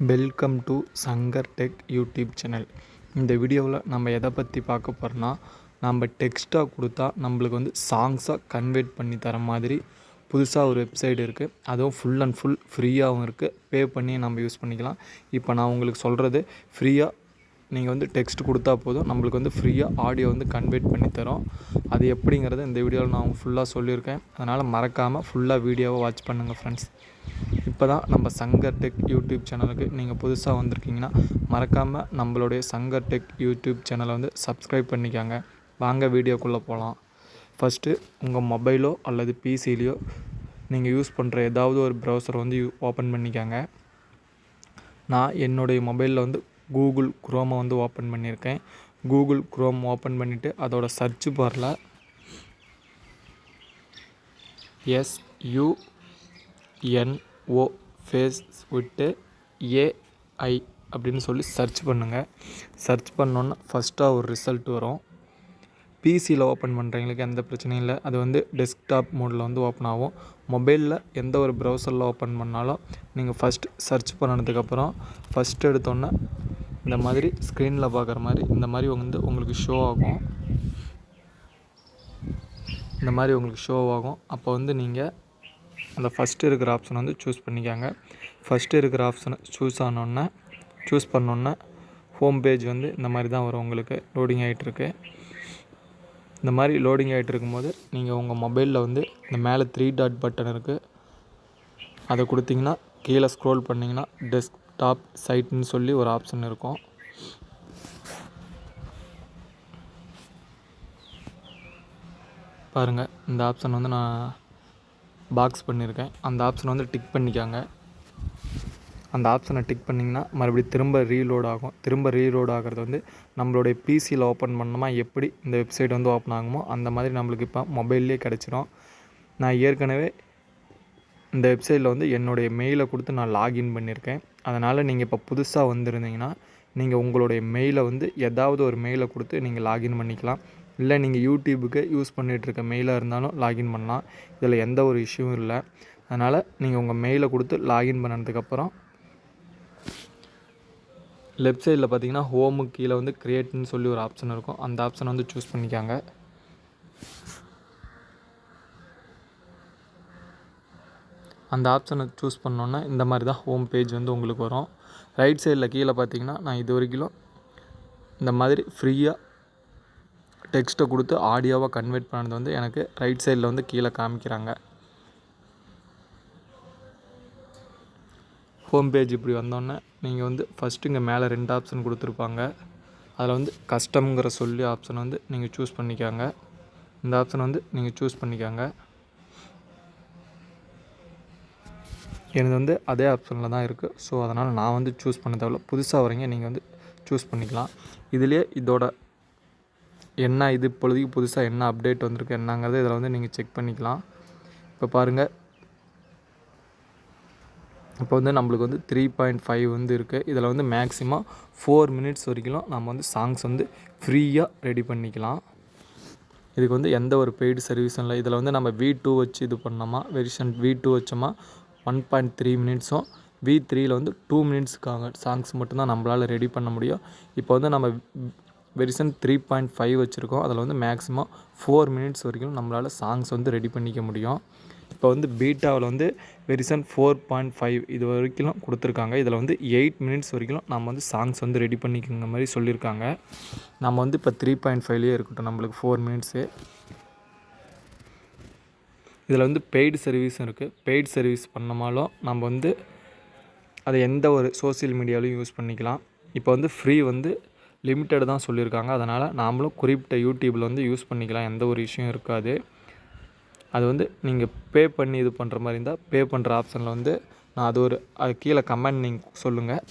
Welcome to Shankar tech YouTube channel இந்த வீடியோவில் நம்ம எதை பற்றி பார்க்க போகிறோன்னா நம்ம டெக்ஸ்ட்டாக கொடுத்தா நம்மளுக்கு வந்து சாங்ஸாக கன்வெர்ட் பண்ணி தர மாதிரி புதுசாக ஒரு வெப்சைட் இருக்குது அதுவும் ஃபுல் அண்ட் ஃபுல் ஃப்ரீயாகவும் இருக்குது பே பண்ணி நம்ம யூஸ் பண்ணிக்கலாம். இப்போ நான் உங்களுக்கு சொல்கிறது ஃப்ரீயாக நீங்கள் வந்து டெக்ஸ்ட் கொடுத்தா போதும். நம்மளுக்கு வந்து ஃப்ரீயாக ஆடியோ வந்து கன்வெர்ட் பண்ணி தரோம். அது எப்படிங்கிறத இந்த வீடியோவில் நான் ஃபுல்லாக சொல்லியிருக்கேன். அதனால் மறக்காமல் ஃபுல்லாக வீடியோவை வாட்ச் பண்ணுங்கள் ஃப்ரெண்ட்ஸ் இப்போ தான் நம்ம சங்கர் டெக் யூடியூப் சேனலுக்கு நீங்கள் புதுசாக வந்திருக்கீங்கன்னா மறக்காமல் நம்மளுடைய சங்கர் டெக் யூடியூப் சேனலை வந்து சப்ஸ்கிரைப் பண்ணிக்கோங்க. வாங்க வீடியோக்குள்ளே போகலாம் ஃபஸ்ட்டு உங்கள் மொபைலோ அல்லது பிசிலேயோ நீங்கள் யூஸ் பண்ணுற ஏதாவது ஒரு ப்ரௌசரை வந்து யூ ஓப்பன் பண்ணிக்கோங்க. நான் என்னுடைய மொபைலில் வந்து கூகுள் குரோமை வந்து ஓப்பன் பண்ணியிருக்கேன். கூகுள் குரோம் ஓப்பன் பண்ணிவிட்டு அதோட சர்ச் பாரில் ஓ ஃபேஸ் விட்டு ஏஐ அப்படின்னு சொல்லி சர்ச் பண்ணுங்கள் சர்ச் பண்ணோன்னா ஃபஸ்ட்டாக ஒரு ரிசல்ட் வரும். பிசியில் ஓப்பன் பண்ணுறவங்களுக்கு எந்த பிரச்சனையும் இல்லை. அது வந்து டெஸ்க்டாப் மோடில் வந்து ஓப்பன் ஆகும். மொபைலில் எந்த ஒரு ப்ரௌசரில் ஓப்பன் பண்ணாலும் நீங்கள் ஃபஸ்ட் சர்ச் பண்ணதுக்கப்புறம் ஃபஸ்ட் எடுத்தோன்னே இந்த மாதிரி ஸ்க்ரீனில் பார்க்குற மாதிரி இந்த மாதிரி வந்து உங்களுக்கு ஷோ ஆகும். இந்த மாதிரி உங்களுக்கு ஷோ ஆகும். அப்போ வந்து நீங்கள் அந்த ஃபஸ்ட்டு இருக்கிற ஆப்ஷன் வந்து சூஸ் பண்ணிக்காங்க. ஃபஸ்ட்டு இருக்கிற ஆப்ஷனை சூஸ் ஆனோடனே சூஸ் பண்ணோன்னே ஹோம் பேஜ் வந்து இந்த மாதிரி தான் வரும் உங்களுக்கு. லோடிங் ஆகிட்டுருக்கு இந்த மாதிரி லோடிங் ஆகிட்டு இருக்கும்போது நீங்கள் உங்கள் மொபைலில் வந்து இந்த மேலே த்ரீ டாட் பட்டன் இருக்குது அதை கொடுத்தீங்கன்னா கீழே ஸ்க்ரோல் பண்ணிங்கன்னா டெஸ்க்டாப் சைட்னு சொல்லி ஒரு ஆப்ஷன் இருக்கும். பாருங்கள் இந்த ஆப்ஷன் வந்து நான் பாக்ஸ் பண்ணியிருக்கேன். அந்த ஆப்ஷனை வந்து டிக் பண்ணிக்காங்க. அந்த ஆப்ஷனை டிக் பண்ணிங்கன்னா மறுபடியும் திரும்ப ரீலோட் ஆகும். திரும்ப ரீலோட் ஆகிறது வந்து நம்மளுடைய பிசியில் ஓப்பன் பண்ணோமா எப்படி இந்த வெப்சைட் வந்து ஓப்பன் ஆகுமோ அந்த மாதிரி நம்மளுக்கு இப்போ மொபைல்லே கிடச்சிரும். நான் ஏற்கனவே இந்த வெப்சைட்டில் வந்து என்னுடைய மெயிலை கொடுத்து நான் லாகின் பண்ணியிருக்கேன். அதனால் நீங்கள் இப்போ புதுசாக வந்திருந்தீங்கன்னா நீங்கள் உங்களுடைய மெயிலை வந்து ஏதாவது ஒரு மெயிலை கொடுத்து நீங்கள் லாகின் பண்ணிக்கலாம். இல்லை நீங்கள் யூடியூபுக்கு யூஸ் பண்ணிகிட்ருக்க மெயிலாக இருந்தாலும் லாகின் பண்ணலாம். இதில் எந்த ஒரு இஷ்யூவும் இல்லை. அதனால் நீங்கள் உங்கள் மெயிலை கொடுத்து லாகின் பண்ணதுக்கப்புறம் லெஃப்ட் சைடில் பார்த்தீங்கன்னா ஹோமுக்கு கீழே வந்து க்ரியேட்னு சொல்லி ஒரு ஆப்ஷன் இருக்கும். அந்த ஆப்ஷனை வந்து சூஸ் பண்ணிக்காங்க. அந்த ஆப்ஷனை சூஸ் பண்ணோன்னா இந்த மாதிரி தான் ஹோம் பேஜ் வந்து உங்களுக்கு வரும். ரைட் சைடில் கீழே பார்த்தீங்கன்னா நான் இது வரைக்கும் இந்த மாதிரி ஃப்ரீயாக டெக்ஸ்ட்டை கொடுத்து ஆடியோவாக கன்வெர்ட் பண்ணது வந்து எனக்கு ரைட் சைடில் வந்து கீழே காமிக்கிறாங்க. ஹோம் பேஜ் இப்படி வந்தோடனே நீங்கள் வந்து ஃபஸ்ட்டு இங்கே மேலே ரெண்டு ஆப்ஷன் கொடுத்துருப்பாங்க. அதில் வந்து கஸ்டம்ங்கிற சொல்லி ஆப்ஷன் வந்து நீங்கள் சூஸ் பண்ணிக்காங்க. இந்த ஆப்ஷன் வந்து நீங்கள் சூஸ் பண்ணிக்காங்க. எனது வந்து அதே ஆப்ஷனில் தான் இருக்குது ஸோ அதனால் நான் வந்து சூஸ் பண்ண தேவையில்ல. புதுசாக வரீங்க நீங்கள் வந்து சூஸ் பண்ணிக்கலாம். இதுலேயே இதோட என்ன இது இப்பொழுதுக்கு புதுசாக என்ன அப்டேட் வந்திருக்கு என்னங்கிறது இதில் வந்து நீங்கள் செக் பண்ணிக்கலாம். இப்போ பாருங்கள் இப்போ வந்து நம்மளுக்கு வந்து த்ரீ பாயிண்ட் ஃபைவ் வந்து இருக்குது இதில் வந்து மேக்ஸிமம் ஃபோர் மினிட்ஸ் வரைக்கும் நம்ம வந்து சாங்ஸ் வந்து ஃப்ரீயாக ரெடி பண்ணிக்கலாம். இதுக்கு வந்து எந்த ஒரு பெய்டு சர்வீஸும் இல்லை. இதில் வந்து நம்ம வி டூ வச்சு இது பண்ணோமா? வெரிஷன் வி டூ வச்சோமா? ஒன் பாயிண்ட் த்ரீ மினிட்ஸும் வி த்ரீயில் வந்து டூ மினிட்ஸ்க்காக சாங்ஸ் மட்டும்தான் நம்மளால் ரெடி பண்ண முடியும். இப்போ வந்து நம்ம வெரிசன் த்ரீ பாயிண்ட் ஃபைவ் வச்சுருக்கோம். அதில் வந்து மேக்ஸிமம் ஃபோர் மினிட்ஸ் வரைக்கும் நம்மளால் சாங்ஸ் வந்து ரெடி பண்ணிக்க முடியும். இப்போ வந்து பீட்டாவில் வந்து வெரிசன் ஃபோர் பாயிண்ட் ஃபைவ் இது வரைக்கும் கொடுத்துருக்காங்க. இதில் வந்து எயிட் மினிட்ஸ் வரைக்கும் நம்ம வந்து சாங்ஸ் வந்து ரெடி பண்ணிக்கிற மாதிரி சொல்லியிருக்காங்க. நம்ம வந்து இப்போ த்ரீ பாயிண்ட் ஃபைவ்லேயே இருக்கட்டும். நம்மளுக்கு ஃபோர் மினிட்ஸு. இதில் வந்து பெய்டு சர்வீஸும் இருக்குது பெய்டு சர்வீஸ் பண்ணமாலும் நம்ம வந்து அதை எந்த ஒரு சோசியல் மீடியாவிலையும் யூஸ் பண்ணிக்கலாம். இப்போ வந்து ஃப்ரீ வந்து லிமிட்டடு தான் சொல்லியிருக்காங்க. அதனால் நாமளும் குறிப்பிட்ட யூடியூப்பில் வந்து யூஸ் பண்ணிக்கலாம். எந்த ஒரு இஷ்யூம் இருக்காது. அது வந்து நீங்கள் பே பண்ணி இது பண்ணுற மாதிரி இருந்தால் பே பண்ணுற ஆப்ஷனில் வந்து நான் அது ஒரு அது கீழே கமெண்ட் நீங்கள் சொல்லுங்கள்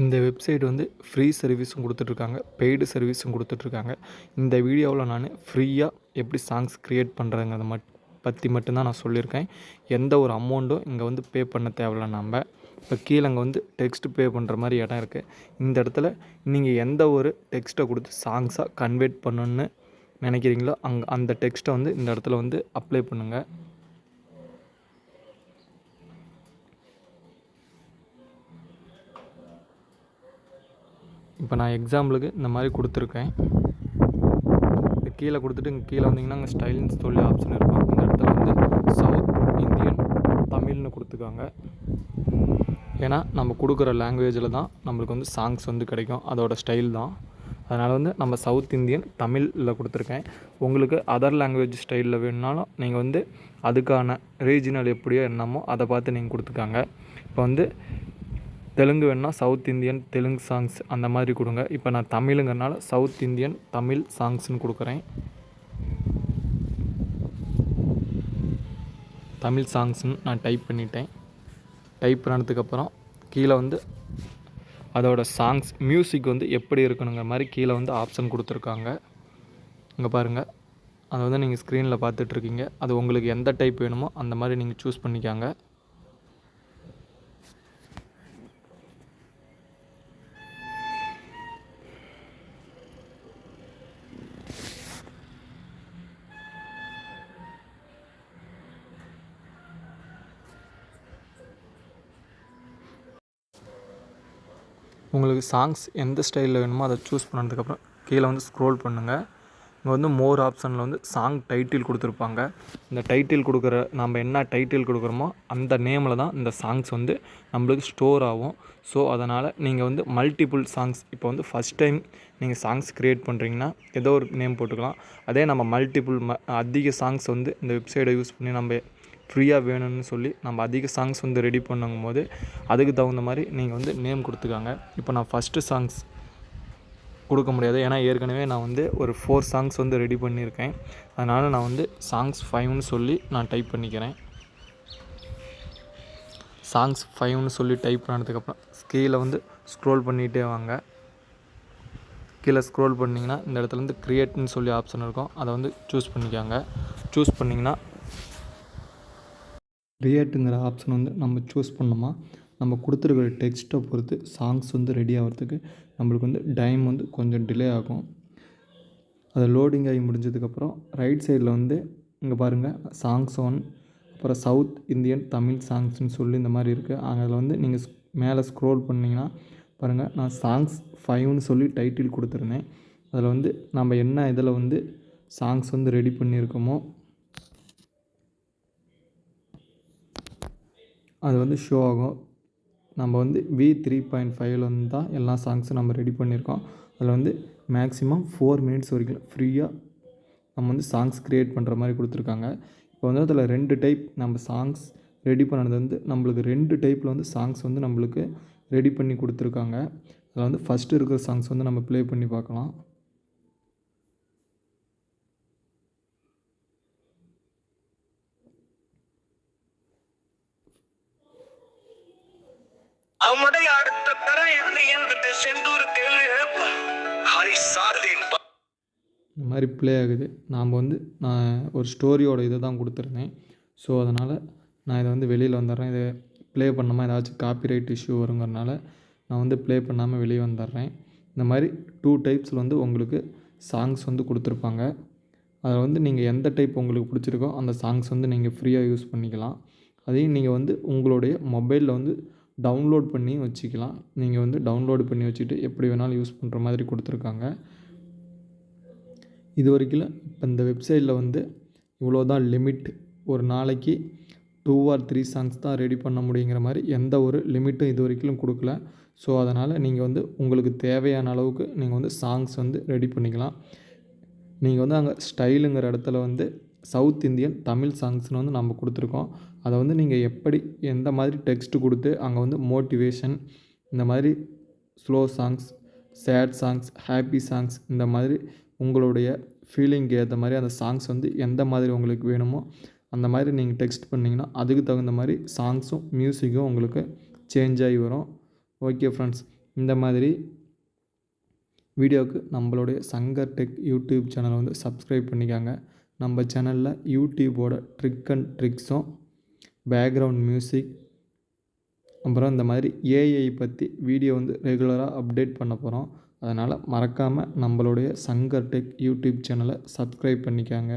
இந்த வெப்சைட் வந்து ஃப்ரீ சர்வீஸும் கொடுத்துட்ருக்காங்க. பெய்டு சர்வீஸும் கொடுத்துட்ருக்காங்க. இந்த வீடியோவில் நான் ஃப்ரீயாக எப்படி சாங்ஸ் க்ரியேட் பண்ணுறதுங்கிறத மட் பற்றி மட்டும்தான் நான் சொல்லியிருக்கேன். எந்த ஒரு அமௌண்ட்டும் இங்கே வந்து பே பண்ண தேவையில்ல நம்ம இப்போ கீழே அங்கே வந்து டெக்ஸ்ட்டு பே பண்ணுற மாதிரி இடம் இருக்குது இந்த இடத்துல நீங்கள் எந்த ஒரு டெக்ஸ்ட்டை கொடுத்து சாங்ஸாக கன்வெர்ட் பண்ணணுன்னு நினைக்கிறீங்களோ அங்கே அந்த டெக்ஸ்ட்டை வந்து இந்த இடத்துல வந்து அப்ளை பண்ணுங்கள் இப்போ நான் எக்ஸாம்பிளுக்கு இந்த மாதிரி கொடுத்துருக்கேன். கீழே கொடுத்துட்டு இங்கே கீழே வந்தீங்கன்னா அங்கே ஸ்டைலின்ஸ் தொழில் ஆப்ஷன் இருக்கும். இந்த இடத்துல வந்து சவுத் இந்தியன் தமிழ்னு கொடுத்துக்காங்க ஏன்னா நம்ம கொடுக்குற லாங்குவேஜில் தான் நம்மளுக்கு வந்து சாங்ஸ் வந்து கிடைக்கும். அதோட ஸ்டைல் தான். அதனால் வந்து நம்ம சவுத் இந்தியன் தமிழில் கொடுத்துருக்கேன். உங்களுக்கு அதர் லாங்குவேஜ் ஸ்டைலில் வேணுனாலும் நீங்கள் வந்து அதுக்கான ரீஜினல் எப்படியோ என்னமோ அதை பார்த்து நீங்கள் கொடுத்துக்காங்க. இப்போ வந்து தெலுங்கு வேணுன்னா சவுத் இந்தியன் தெலுங்கு சாங்ஸ் அந்த மாதிரி கொடுங்க. இப்போ நான் தமிழுங்கிறனால சவுத் இந்தியன் தமிழ் சாங்ஸ்னு கொடுக்குறேன். தமிழ் சாங்ஸ்னு நான் டைப் பண்ணிட்டேன். டைப் பண்ணதுக்கப்புறம் கீழே வந்து அதோட சாங்ஸ் மியூசிக் வந்து எப்படி இருக்கணுங்கிற மாதிரி கீழே வந்து ஆப்ஷன் கொடுத்துருக்காங்க. இங்கே பாருங்கள் அதை வந்து நீங்கள் ஸ்க்ரீனில் பார்த்துட்ருக்கீங்க அது உங்களுக்கு எந்த டைப் வேணுமோ அந்த மாதிரி நீங்கள் சூஸ் பண்ணிக்காங்க. உங்களுக்கு சாங்ஸ் எந்த ஸ்டைலில் வேணுமோ அதை சூஸ் பண்ணதுக்கப்புறம் கீழே வந்து ஸ்க்ரோல் பண்ணுங்கள் இங்கே வந்து மோர் ஆப்ஷனில் வந்து சாங் டைட்டில் கொடுத்துருப்பாங்க. இந்த டைட்டில் கொடுக்குற நம்ம என்ன டைட்டில் கொடுக்குறோமோ அந்த நேமில் தான் இந்த சாங்ஸ் வந்து நம்மளுக்கு ஸ்டோர் ஆகும். ஸோ அதனால் நீங்கள் வந்து மல்டிபிள் சாங்ஸ் இப்போ வந்து ஃபஸ்ட் டைம் நீங்கள் சாங்ஸ் க்ரியேட் பண்ணுறீங்கன்னா ஏதோ ஒரு நேம் போட்டுக்கலாம். அதே நம்ம மல்டிபிள் ம அதிக சாங்ஸ் வந்து இந்த வெப்சைட்டை யூஸ் பண்ணி நம்ம ஃப்ரீயாக வேணும்னு சொல்லி நம்ம அதிக சாங்ஸ் வந்து ரெடி பண்ணும் போது அதுக்கு தகுந்த மாதிரி நீங்கள் வந்து நேம் கொடுத்துக்காங்க. இப்போ நான் ஃபஸ்ட்டு சாங்ஸ் கொடுக்க முடியாது. ஏன்னா ஏற்கனவே நான் வந்து ஒரு ஃபோர் சாங்ஸ் வந்து ரெடி பண்ணியிருக்கேன். அதனால் நான் வந்து சாங்ஸ் ஃபைவ்னு சொல்லி நான் டைப் பண்ணிக்கிறேன். சாங்ஸ் ஃபைவ்னு சொல்லி டைப் பண்ணதுக்கப்புறம் கீழே வந்து ஸ்க்ரோல் பண்ணிகிட்டே வாங்க. கீழே ஸ்க்ரோல் பண்ணிங்கன்னா இந்த இடத்துல க்ரியேட்னு சொல்லி ஆப்ஷன் இருக்கும். அதை வந்து சூஸ் பண்ணிக்காங்க. சூஸ் பண்ணிங்கன்னா க்ரியேட்டுங்கிற ஆப்ஷன் வந்து நம்ம சூஸ் பண்ணோமா? நம்ம கொடுத்துருக்கிற டெக்ஸ்ட்டை பொறுத்து சாங்ஸ் வந்து ரெடி ஆகிறதுக்கு நம்மளுக்கு வந்து டைம் வந்து கொஞ்சம் டிலே ஆகும். அது லோடிங் ஆகி முடிஞ்சதுக்கப்புறம் ரைட் சைடில் வந்து இங்கே பாருங்கள் சாங்ஸ் ஒன் அப்புறம் சவுத் இந்தியன் தமிழ் சாங்ஸ்னு சொல்லி இந்த மாதிரி இருக்குது அதில் வந்து நீங்கள் மேலே ஸ்க்ரோல் பண்ணிங்கன்னா பாருங்கள் நான் சாங்ஸ் ஃபைவ்னு சொல்லி டைட்டில் கொடுத்துருந்தேன். அதில் வந்து நம்ம என்ன இதில் வந்து சாங்ஸ் வந்து ரெடி பண்ணியிருக்கோமோ அது வந்து ஷோ ஆகும். நம்ம வந்து வி த்ரீ பாயிண்ட் ஃபைவ்ல வந்து தான் எல்லா சாங்ஸும் நம்ம ரெடி பண்ணியிருக்கோம். அதில் வந்து மேக்ஸிமம் ஃபோர் மினிட்ஸ் வரைக்கும் ஃப்ரீயாக நம்ம வந்து சாங்ஸ் க்ரியேட் பண்ணுற மாதிரி கொடுத்துருக்காங்க. இப்போ வந்து அதில் ரெண்டு டைப் நம்ம சாங்ஸ் ரெடி பண்ணது வந்து நம்மளுக்கு ரெண்டு டைப்பில் வந்து சாங்ஸ் வந்து நம்மளுக்கு ரெடி பண்ணி கொடுத்துருக்காங்க. அதில் வந்து ஃபஸ்ட்டு இருக்கிற சாங்ஸ் வந்து நம்ம ப்ளே பண்ணி பார்க்கலாம். அவனுடைய அடுத்த தர என்ன என்பது செந்தூர் கேள்வி ஹரி இந்த மாதிரி ப்ளே ஆகுது. நாம் வந்து நான் ஒரு ஸ்டோரியோட இதை தான் கொடுத்துருந்தேன். ஸோ அதனால் நான் இதை வந்து வெளியில் வந்துடுறேன். இதை ப்ளே பண்ணாமல் ஏதாச்சும் காப்பிரைட் இஷ்யூ வருங்கிறனால நான் வந்து ப்ளே பண்ணாமல் வெளியே வந்துடுறேன். இந்த மாதிரி டூ டைப்ஸில் வந்து உங்களுக்கு சாங்ஸ் வந்து கொடுத்துருப்பாங்க. அதில் வந்து நீங்கள் எந்த டைப் உங்களுக்கு பிடிச்சிருக்கோ அந்த சாங்ஸ் வந்து நீங்கள் ஃப்ரீயாக யூஸ் பண்ணிக்கலாம். அதையும் நீங்கள் வந்து உங்களுடைய மொபைலில் வந்து டவுன்லோட் பண்ணி வச்சுக்கலாம். நீங்கள் வந்து டவுன்லோடு பண்ணி வச்சுட்டு எப்படி வேணாலும் யூஸ் பண்ணுற மாதிரி கொடுத்துருக்காங்க. இது வரைக்கும் இப்போ இந்த வெப்சைட்டில் வந்து இவ்வளோ தான் லிமிட் ஒரு நாளைக்கு டூ ஆர் த்ரீ சாங்ஸ் தான் ரெடி பண்ண முடியுங்கிற மாதிரி எந்த ஒரு லிமிட்டும் இது வரைக்கும் கொடுக்கல. ஸோ அதனால் நீங்கள் வந்து உங்களுக்கு தேவையான அளவுக்கு நீங்கள் வந்து சாங்ஸ் வந்து ரெடி பண்ணிக்கலாம். நீங்கள் வந்து அங்கே ஸ்டைலுங்கிற இடத்துல வந்து சவுத் இந்தியன் தமிழ் சாங்ஸ்னு வந்து நம்ம கொடுத்துருக்கோம். அதை வந்து நீங்கள் எப்படி எந்த மாதிரி டெக்ஸ்ட் கொடுத்து அங்கே வந்து மோட்டிவேஷன் இந்த மாதிரி slow songs sad songs happy songs இந்த மாதிரி உங்களுடைய ஃபீலிங்க்கு ஏற்ற மாதிரி அந்த சாங்ஸ் வந்து எந்த மாதிரி உங்களுக்கு வேணுமோ அந்த மாதிரி நீங்கள் டெக்ஸ்ட் பண்ணிங்கன்னா அதுக்கு தகுந்த மாதிரி சாங்ஸும் மியூசிக்கும் உங்களுக்கு சேஞ்ச் ஆகி வரும். ஓகே ஃப்ரெண்ட்ஸ் இந்த மாதிரி வீடியோவுக்கு நம்மளுடைய சங்கர் டெக் யூடியூப் சேனலை வந்து சப்ஸ்கிரைப் பண்ணிக்காங்க. நம்ம சேனலில் யூடியூபோட ட்ரிக் அண்ட் ட்ரிக்ஸும் பேக்ரவுண்ட் மியூசிக் அப்புறம் இந்த மாதிரி ஏஐ பற்றி வீடியோ வந்து ரெகுலராக அப்டேட் பண்ண போகிறோம் அதனால் மறக்காமல் நம்மளுடைய சங்கர் டெக் யூடியூப் சேனலை சப்ஸ்கிரைப் பண்ணிக்காங்க.